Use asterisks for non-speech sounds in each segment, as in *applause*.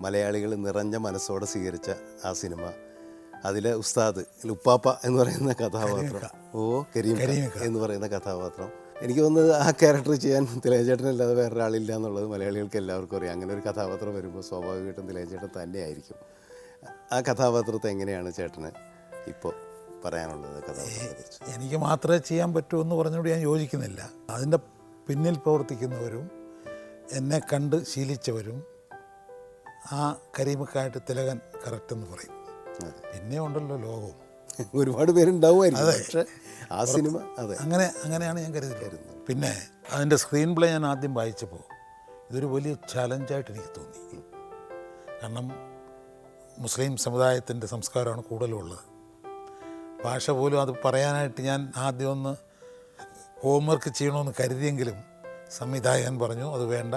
മലയാളികൾ നിറഞ്ഞ മനസ്സോടെ സ്വീകരിച്ച ആ സിനിമ. അതിലെ ഉസ്താദ് ഉപ്പാപ്പ എന്ന് പറയുന്ന കഥാപാത്രം. ഓ കരീം എന്ന് പറയുന്ന കഥാപാത്രം. എനിക്ക് തോന്നുന്നത് ആ ക്യാരക്ടർ ചെയ്യാൻ തിലകചേട്ടനല്ലാതെ വേറൊരാളില്ല എന്നുള്ളത് മലയാളികൾക്ക് എല്ലാവർക്കും അറിയാം. അങ്ങനെ ഒരു കഥാപാത്രം വരുമ്പോൾ സ്വാഭാവികമായിട്ടും തിലേചേട്ടൻ തന്നെയായിരിക്കും. ആ കഥാപാത്രത്തെ എങ്ങനെയാണ് ചേട്ടന് ഇപ്പോൾ പറയാനുള്ളത് കഥാപാത്രത്തെക്കുറിച്ച് എനിക്ക് മാത്രമേ ചെയ്യാൻ പറ്റൂ എന്ന് പറഞ്ഞുകൊണ്ട് ഞാൻ യോജിക്കുന്നില്ല. അതിന്റെ പിന്നിൽ പ്രവർത്തിക്കുന്നവരും എന്നെ കണ്ട് ശീലിച്ചവരും ആ കരീമക്കായിട്ട് തിലകൻ കറക്റ്റ് എന്ന് പറയും. പിന്നെ ഉണ്ടല്ലോ ലോകവും. ഒരുപാട് പേരുണ്ടാവുമായിരുന്നു പക്ഷേ ആ സിനിമ അതെ. അങ്ങനെ അങ്ങനെയാണ് ഞാൻ കരുതിയിരുന്നത് പിന്നെ അതിന്റെ സ്ക്രീൻ പ്ലേ ഞാൻ ആദ്യം വായിച്ചപ്പോൾ ഇതൊരു വലിയ ചലഞ്ചായിട്ട് എനിക്ക് തോന്നി. കാരണം മുസ്ലിം സമുദായത്തിന്റെ സംസ്കാരമാണ് കൂടുതലുള്ളത്. ഭാഷ പോലും അത് പറയാനായിട്ട് ഞാൻ ആദ്യം ഒന്ന് ഹോംവർക്ക് ചെയ്യണമെന്ന് കരുതിയെങ്കിലും സംവിധായകൻ പറഞ്ഞു അത് വേണ്ട.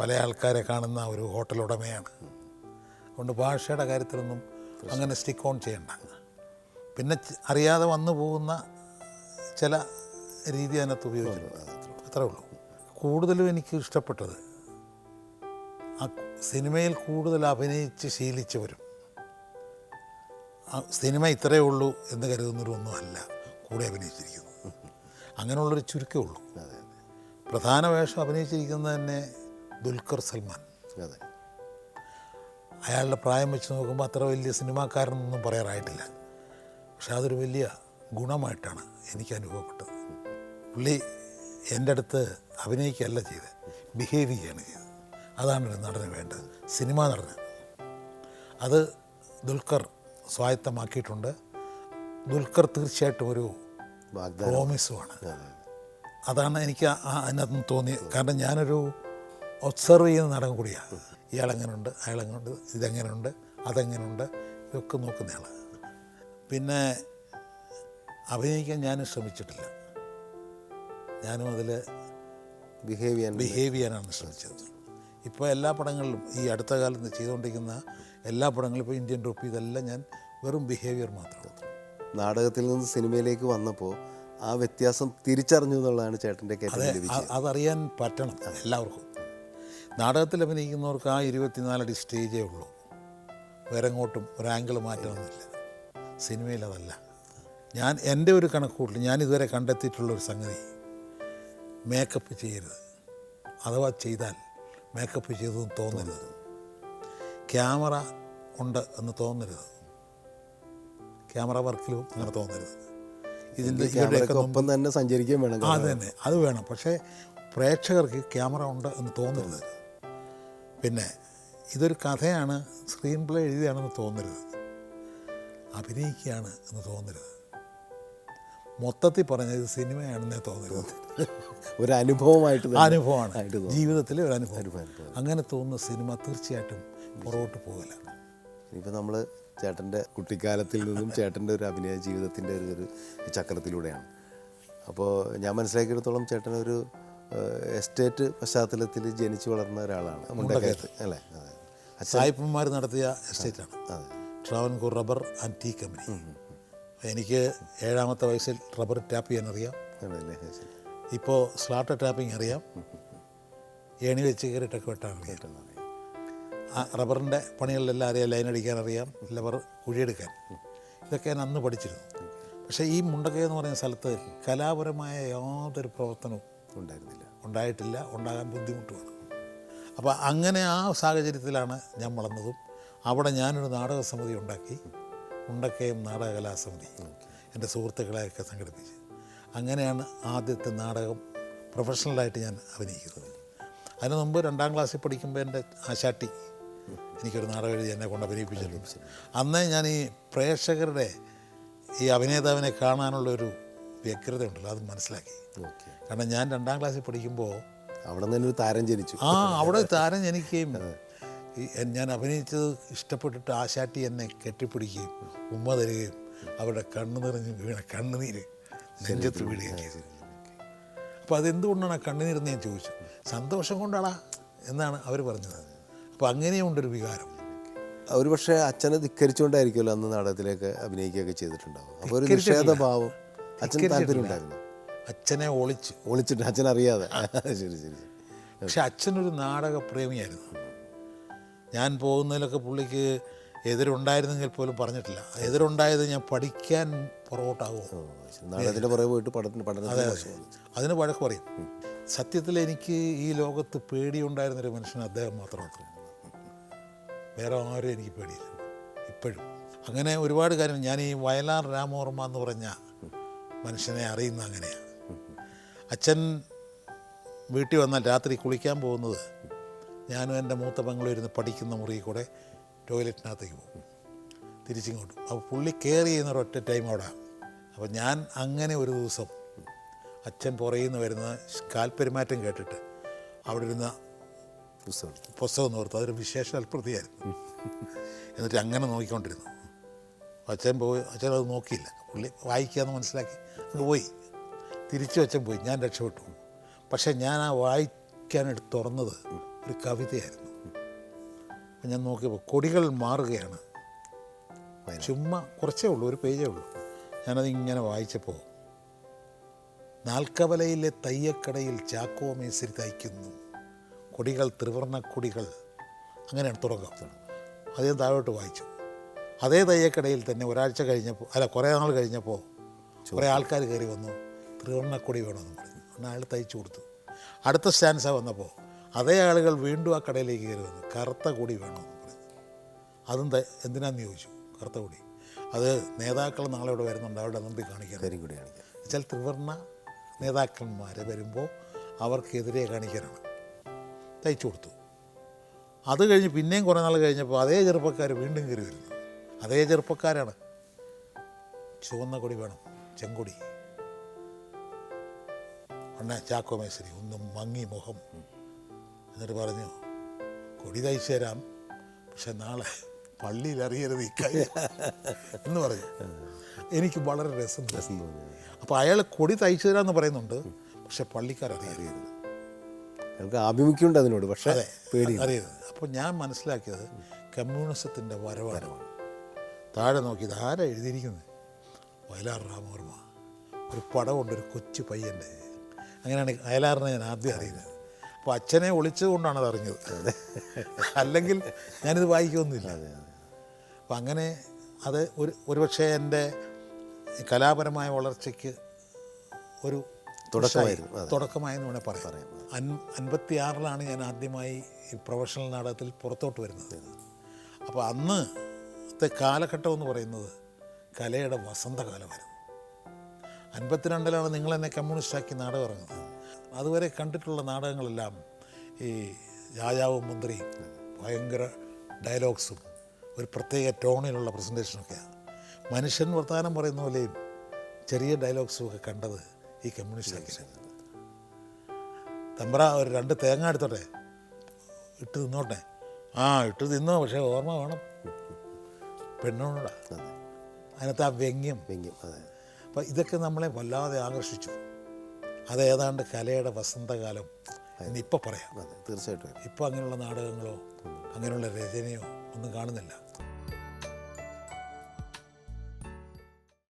പല ആൾക്കാരെ കാണുന്ന ഒരു ഹോട്ടൽ ഉടമയാണ്. അതുകൊണ്ട് ഭാഷയുടെ കാര്യത്തിലൊന്നും അങ്ങനെ സ്റ്റിക്ക് ഓൺ ചെയ്യണ്ട. പിന്നെ അറിയാതെ വന്നു പോകുന്ന ചില രീതി അതിനകത്ത് ഉപയോഗിച്ചിട്ടുണ്ട് അത്രേ ഉള്ളൂ. കൂടുതലും എനിക്ക് ഇഷ്ടപ്പെട്ടത് ആ സിനിമയിൽ കൂടുതൽ അഭിനയിച്ച് ശീലിച്ചവരും. ആ സിനിമ ഇത്രയേ ഉള്ളൂ എന്ന് കരുതുന്നവരൊന്നും അല്ല കൂടെ അഭിനയിച്ചിരിക്കുന്നത്. അങ്ങനെയുള്ളൊരു ചുരുക്കമേ ഉള്ളൂ. പ്രധാന വേഷം അഭിനയിച്ചിരിക്കുന്നത് തന്നെ ദുൽഖർ സൽമാൻ. അതെ അയാളുടെ പ്രായം വെച്ച് നോക്കുമ്പോൾ അത്ര വലിയ സിനിമാക്കാരനൊന്നും പറയാറായിട്ടില്ല. പക്ഷെ അതൊരു വലിയ ഗുണമായിട്ടാണ് എനിക്ക് അനുഭവപ്പെട്ടത്. പുള്ളി എന്റെ അടുത്ത് അഭിനയിക്കുകയല്ല ചെയ്ത് ബിഹേവ് ചെയ്യുകയാണ് ചെയ്തത്. അതാണ് ഒരു നടന് വേണ്ടത് സിനിമാ നടന്. അത് ദുൽഖർ സ്വായത്തമാക്കിയിട്ടുണ്ട്. ദുൽഖർ തീർച്ചയായിട്ടും ഒരു പ്രോമിസുമാണ് അതാണ് എനിക്ക് അതിനകത്തുനിന്ന് തോന്നിയത്. കാരണം ഞാനൊരു ഒബ്സർവ് ചെയ്യുന്ന നടൻ കൂടിയാണ്. ഇയാളെങ്ങനെയുണ്ട് അയാളെങ്ങനെയുണ്ട് ഇതെങ്ങനെയുണ്ട് അതെങ്ങനെയുണ്ട് ഇതൊക്കെ നോക്കുന്നയാളാണ് പിന്നെ അഭിനയിക്കാൻ ഞാനും ശ്രമിച്ചിട്ടില്ല. ഞാനും അതിൽ ബിഹേവ് ചെയ്യാൻ ബിഹേവ് ചെയ്യാനാണ് ശ്രമിച്ചത്. ഇപ്പോൾ എല്ലാ പടങ്ങളിലും ഈ അടുത്ത കാലത്ത് ചെയ്തുകൊണ്ടിരിക്കുന്ന എല്ലാ പടങ്ങളും ഇപ്പോൾ ഇന്ത്യൻ ടോപ്പ് ഇതെല്ലാം ഞാൻ വെറും ബിഹേവിയർ മാത്രമാണ് നാടകത്തിൽ നിന്ന് സിനിമയിലേക്ക് വന്നപ്പോൾ ആ വ്യത്യാസം തിരിച്ചറിഞ്ഞു എന്നുള്ളതാണ് ചേട്ടന്റെ അതറിയാൻ പറ്റണം എല്ലാവർക്കും. നാടകത്തിൽ അഭിനയിക്കുന്നവർക്ക് ആ ഇരുപത്തിനാലടി സ്റ്റേജേ ഉള്ളൂ. വേറെ എങ്ങോട്ടും ഒരു ആംഗിൾ മാറ്റമൊന്നുമില്ല സിനിമയിൽ അതല്ല ഞാൻ എന്റെ ഒരു കണക്കൂട്ടിൽ ഞാൻ ഇതുവരെ കണ്ടെത്തിയിട്ടുള്ള ഒരു സംഗതി. മേക്കപ്പ് ചെയ്യരുത്. അഥവാ ചെയ്താൽ മേക്കപ്പ് ചെയ്തതെന്ന് തോന്നരുത്. ക്യാമറ ഉണ്ട് എന്ന് തോന്നരുത്. ക്യാമറ വർക്കിലും അങ്ങനെ തോന്നരുത്. ഇതിന്റെ ഒപ്പം തന്നെ സഞ്ചരിക്കുകയും വേണം അത് തന്നെ. അത് വേണം. പക്ഷേ പ്രേക്ഷകർക്ക് ക്യാമറ ഉണ്ട് എന്ന് തോന്നരുത്. പിന്നെ ഇതൊരു കഥയാണ് സ്ക്രീൻ പ്ലേ എഴുതിയാണെന്ന് തോന്നരുത്. അഭിനയിക്കുകയാണ് എന്ന് തോന്നരുത്. മൊത്തത്തിൽ പറഞ്ഞത് സിനിമയാണെന്നേ തോന്നരുത്. ഒരു അനുഭവമായിട്ട് അനുഭവമാണ്. ജീവിതത്തിലെ ഒരു അനുഭവം. അങ്ങനെ തോന്നുന്ന സിനിമ തീർച്ചയായിട്ടും പുറകോട്ട് പോകില്ല. ഇപ്പം നമ്മൾ ചേട്ടന്റെ കുട്ടിക്കാലത്തിൽ നിന്നും ചേട്ടന്റെ ഒരു അഭിനയ ജീവിതത്തിന്റെ ഒരു ചക്രത്തിലൂടെയാണ്. അപ്പോൾ ഞാൻ മനസ്സിലാക്കിയെടുത്തോളം ചേട്ടനൊരു എസ്റ്റേറ്റ് പശ്ചാത്തലത്തിൽ ജനിച്ചു വളർന്ന ഒരാളാണ് മുണ്ടക്കയത്ത്. അല്ലേ? അതെ സായിപ്പന്മാർ നടത്തിയ എസ്റ്റേറ്റാണ്. Travancore rubber and tea company. എനിക്ക് ഏഴാമത്തെ വയസ്സിൽ റബ്ബർ ടാപ്പ് ചെയ്യാൻ അറിയാം ഇപ്പോൾ സ്ലാട്ടർ ടാപ്പിംഗ് അറിയാം. ഏണി വെച്ച് കയറിയിട്ടൊക്കെ വെട്ടാൻ അറിയാം. റബ്ബറിന്റെ പണികളിലെല്ലാം അറിയാം ലൈൻ അടിക്കാൻ അറിയാം റബ്ബർ കുഴിയെടുക്കാൻ. ഇതൊക്കെ ഞാൻ അന്ന് പഠിച്ചിരുന്നു. പക്ഷേ ഈ മുണ്ടക്കയ എന്ന് പറയുന്ന സ്ഥലത്ത് കലാപരമായ യാതൊരു പ്രവർത്തനവും ഉണ്ടായിരുന്നില്ല. ഉണ്ടായിട്ടില്ല ഉണ്ടാകാൻ ബുദ്ധിമുട്ടുമാണ്. അപ്പോൾ അങ്ങനെ ആ സാഹചര്യത്തിലാണ് ഞാൻ വളർന്നതും. അവിടെ ഞാനൊരു നാടക സമിതി ഉണ്ടാക്കി. ഉണ്ടക്കയം നാടക കലാസമിതി എന്റെ സുഹൃത്തുക്കളെയൊക്കെ സംഘടിപ്പിച്ച്. അങ്ങനെയാണ് ആദ്യത്തെ നാടകം പ്രൊഫഷണലായിട്ട് ഞാൻ അഭിനയിക്കുന്നത്. അതിന് മുമ്പ് രണ്ടാം ക്ലാസ്സിൽ പഠിക്കുമ്പോൾ എന്റെ ആശാട്ടി എനിക്കൊരു നാടകം എഴുതി എന്നെ കൊണ്ട് അഭിനയിപ്പിച്ചിട്ടുണ്ട്. അന്നേ ഞാൻ ഈ പ്രേക്ഷകരുടെ ഈ അഭിനേതാവിനെ കാണാനുള്ള ഒരു വ്യഗ്രത ഉണ്ടല്ലോ അത് മനസ്സിലാക്കി. ഓക്കെ. കാരണം ഞാൻ രണ്ടാം ക്ലാസ്സിൽ പഠിക്കുമ്പോൾ അവിടെ നിന്ന് ഒരു താരം ജനിച്ചു. ആ അവിടെ താരം ജനിക്കുകയും ഞാൻ അഭിനയിച്ചത് ഇഷ്ടപ്പെട്ടിട്ട് ആശാട്ടി എന്നെ കെട്ടിപ്പിടിക്കുകയും ഉമ്മ തരികയും അവരുടെ കണ്ണു നിറഞ്ഞ് വീണ കണ്ണുനീര് നെഞ്ചത്ത് വീഴുകയും ചെയ്തു. അപ്പോൾ അതെന്തുകൊണ്ടാണ് ആ കണ്ണുനീരെന്ന് ഞാൻ ചോദിച്ചു സന്തോഷം കൊണ്ടാടാ എന്നാണ് അവർ പറഞ്ഞത്. അപ്പോൾ അങ്ങനെയുണ്ടൊരു വികാരം. ഒരു പക്ഷേ അച്ഛനെ ധിക്കരിച്ചുകൊണ്ടായിരിക്കുമല്ലോ അന്ന് നാടകത്തിലേക്ക് അഭിനയിക്കുകയൊക്കെ ചെയ്തിട്ടുണ്ടാവും അപ്പോൾ ഒരു. നിഷേധഭാവം അച്ഛൻ താല്പര്യം ഉണ്ടായിരുന്നു? അച്ഛനെ ഒളിച്ച് ഒളിച്ചിട്ട് അച്ഛൻ അറിയാതെ ശരി ശരി പക്ഷെ അച്ഛനൊരു നാടക പ്രേമിയായിരുന്നു ഞാൻ പോകുന്നതിലൊക്കെ പുള്ളിക്ക് എതിരുണ്ടായിരുന്നെങ്കിൽ പോലും പറഞ്ഞിട്ടില്ല. എതിരുണ്ടായത് ഞാൻ പഠിക്കാൻ പുറകോട്ടാകുമോ. നാടകത്തിന്റെ പുറകെ പോയിട്ട് പഠനത്തിന് പഠനത്തിന് മോശമാണ് അതിന് വഴക്ക് പറയും. സത്യത്തിൽ എനിക്ക് ഈ ലോകത്ത് പേടിയുണ്ടായിരുന്നൊരു മനുഷ്യൻ അദ്ദേഹം മാത്രമാണ് വേറെ ആരും എനിക്ക് പേടിയില്ല. ഇപ്പോഴും. അങ്ങനെ ഒരുപാട് കാര്യം ഞാൻ ഈ വയലാർ രാമവർമ്മ എന്ന് പറഞ്ഞ മനുഷ്യനെ അറിയുന്ന അങ്ങനെയാണ് അച്ഛൻ വീട്ടിൽ വന്നാൽ രാത്രി കുളിക്കാൻ പോകുന്നത്. ഞാനും എന്റെ മൂത്ത പെങ്ങളും ഇരുന്ന് പഠിക്കുന്ന മുറിയിൽ കൂടെ ടോയ്ലറ്റിനകത്തേക്ക് പോകും. തിരിച്ചിങ്ങോട്ട്. അപ്പോൾ പുള്ളി കെയർ ചെയ്യുന്ന ഒരൊറ്റ ടൈം അവിടെ. അപ്പോൾ ഞാൻ അങ്ങനെ ഒരു ദിവസം അച്ഛൻ പുറയിൽ നിന്ന് വരുന്ന കാൽപ്പെരുമാറ്റം കേട്ടിട്ട് അവിടെ ഇരുന്ന പുസ്തകം പുസ്തകം ഓർത്തു. അതൊരു വിശേഷ അൽപ്രതിയായിരുന്നു. *laughs* എന്നിട്ട് അങ്ങനെ നോക്കിക്കൊണ്ടിരുന്നു. അച്ഛൻ പോയി അച്ഛൻ അത് നോക്കിയില്ല. പുള്ളി വായിക്കാമെന്ന് മനസ്സിലാക്കി. അങ്ങ് പോയി. തിരിച്ചു വെച്ചാൽ പോയി. ഞാൻ രക്ഷപ്പെട്ടു. പക്ഷേ ഞാൻ ആ വായിക്കാനെടുത്ത് തുറന്നത് ഒരു കവിതയായിരുന്നു. അപ്പം ഞാൻ നോക്കിയപ്പോൾ കൊടികൾ മാറുകയാണ്. ചുമ്മാ കുറച്ചേ ഉള്ളൂ ഒരു പേജേ ഉള്ളൂ. ഞാനത് ഇങ്ങനെ വായിച്ചപ്പോൾ നാൽക്കവലയിലെ തയ്യക്കടയിൽ ചാക്കോ മേസരി തയ്ക്കുന്നു. കൊടികൾ ത്രിവർണ കൊടികൾ അങ്ങനെയാണ് തുടക്കം. അത് താഴോട്ട് വായിച്ചു. അതേ തയ്യക്കടയിൽ തന്നെ ഒരാഴ്ച കഴിഞ്ഞപ്പോൾ അല്ല കുറേ നാൾ കഴിഞ്ഞപ്പോൾ കുറേ ആൾക്കാർ കയറി വന്നു. ത്രിവർണക്കൊടി വേണമെന്ന് പറഞ്ഞു. എന്നാൽ അയാൾ തയ്ച്ചു കൊടുത്തു. അടുത്ത സ്റ്റാൻസ വന്നപ്പോൾ അതേ ആളുകൾ വീണ്ടും ആ കടയിലേക്ക് കയറി വന്നു കറുത്ത കൊടി വേണമെന്ന് പറഞ്ഞു. അതും എന്തിനാന്ന് ചോദിച്ചു? കറുത്ത കൊടി. അത് നേതാക്കൾ നാളെ ഇവിടെ വരുന്നുണ്ട്. അവരുടെ മുമ്പിൽ കാണിക്കാൻ. കൂടി കാണിക്കാം. വെച്ചാൽ ത്രിവർണ നേതാക്കന്മാർ വരുമ്പോൾ അവർക്കെതിരെ കാണിക്കാനാണ്. തയ്ച്ചു കൊടുത്തു. അത് കഴിഞ്ഞ് പിന്നെയും കുറേ നാൾ കഴിഞ്ഞപ്പോൾ അതേ ചെറുപ്പക്കാർ വീണ്ടും കയറി വരുന്നു. അതേ ചെറുപ്പക്കാരാണ്. ചുവന്ന കൊടി വേണം. ചെങ്കൊടി. അണ്ണ ചാക്കോ ഒന്ന് ഒന്നും മങ്ങി മുഖം. എന്നിട്ട് പറഞ്ഞു കൊടി തയ്ച്ചു തരാം പക്ഷെ നാളെ പള്ളിയിൽ അറിയരുത് ഇക്കാര്യം എന്ന് പറഞ്ഞു. എനിക്ക് വളരെ രസം. രസം തോന്നി. അപ്പോൾ അയാൾ കൊടി തയ്ച്ചു തരാമെന്ന് പറയുന്നുണ്ട് പക്ഷെ പള്ളിക്കാരറിയരുത് നമുക്ക് ആഭിമുഖ്യമുണ്ട് അതിനോട് പക്ഷേ പേടി അറിയരുത്. അപ്പോൾ ഞാൻ മനസ്സിലാക്കിയത് കമ്മ്യൂണിസത്തിന്റെ വരവാരമാണ് താഴെ നോക്കി ആരാ എഴുതിയിരിക്കുന്നത്? വയലാർ രാമവർമ്മ ഒരു പടമുണ്ട് ഒരു കൊച്ചു പയ്യന്റെ. അങ്ങനെയാണ് അയലാറിനെ ഞാൻ ആദ്യം അറിയുന്നത്. അപ്പോൾ അച്ഛനെ ഒളിച്ചുകൊണ്ടാണ് അത് അറിഞ്ഞത്. അല്ലെങ്കിൽ ഞാനിത് വായിക്കുമെന്നില്ല അപ്പം അങ്ങനെ അത് ഒരു ഒരുപക്ഷെ എന്റെ കലാപരമായ വളർച്ചയ്ക്ക് ഒരു തുടക്കമായിരുന്നു, തുടക്കമായെന്ന് വേണേൽ പറയാം. അൻ അൻപത്തി ആറിലാണ് ഞാൻ ആദ്യമായി ഈ പ്രൊഫഷണൽ നാടകത്തിൽ പുറത്തോട്ട് വരുന്നത്. അപ്പോൾ അന്നത്തെ കാലഘട്ടം എന്ന് പറയുന്നത് കലയുടെ വസന്തകാലമായിരുന്നു അൻപത്തിരണ്ടിലാണ് നിങ്ങളെന്നെ കമ്മ്യൂണിസ്റ്റ് കമ്മ്യൂണിസ്റ്റാക്കി നാടകം ഇറങ്ങുന്നത് അതുവരെ കണ്ടിട്ടുള്ള നാടകങ്ങളെല്ലാം ഈ രാജാവും മന്ത്രിയും ഭയങ്കര ഡയലോഗ്സും ഒരു പ്രത്യേക ടോണിലുള്ള പ്രസന്റേഷനൊക്കെയാണ് മനുഷ്യൻ വർത്തമാനം പറയുന്ന പോലെയും ചെറിയ ഡയലോഗ്സും ഒക്കെ കണ്ടത് ഈ കമ്മ്യൂണിസ്റ്റ് തമ്പ്ര ഒരു രണ്ട് തേങ്ങ എടുത്തോട്ടെ? ഇട്ട് തിന്നോട്ടെ? ആ ഇട്ട് തിന്നോ പക്ഷേ ഓർമ്മ വേണം. പെണ്ണോടാ അതെ അതിനകത്ത് ആ വ്യംഗ്യം. വ്യംഗ്യം അതെ. അപ്പം ഇതൊക്കെ നമ്മളെ വല്ലാതെ ആകർഷിച്ചു. അത് ഏതാണ്ട് കലയുടെ വസന്തകാലം ഇന്നിപ്പോൾ പറയാം. തീർച്ചയായിട്ടും. ഇപ്പോൾ അങ്ങനെയുള്ള നാടകങ്ങളോ അങ്ങനെയുള്ള രചനയോ ഒന്നും കാണുന്നില്ല.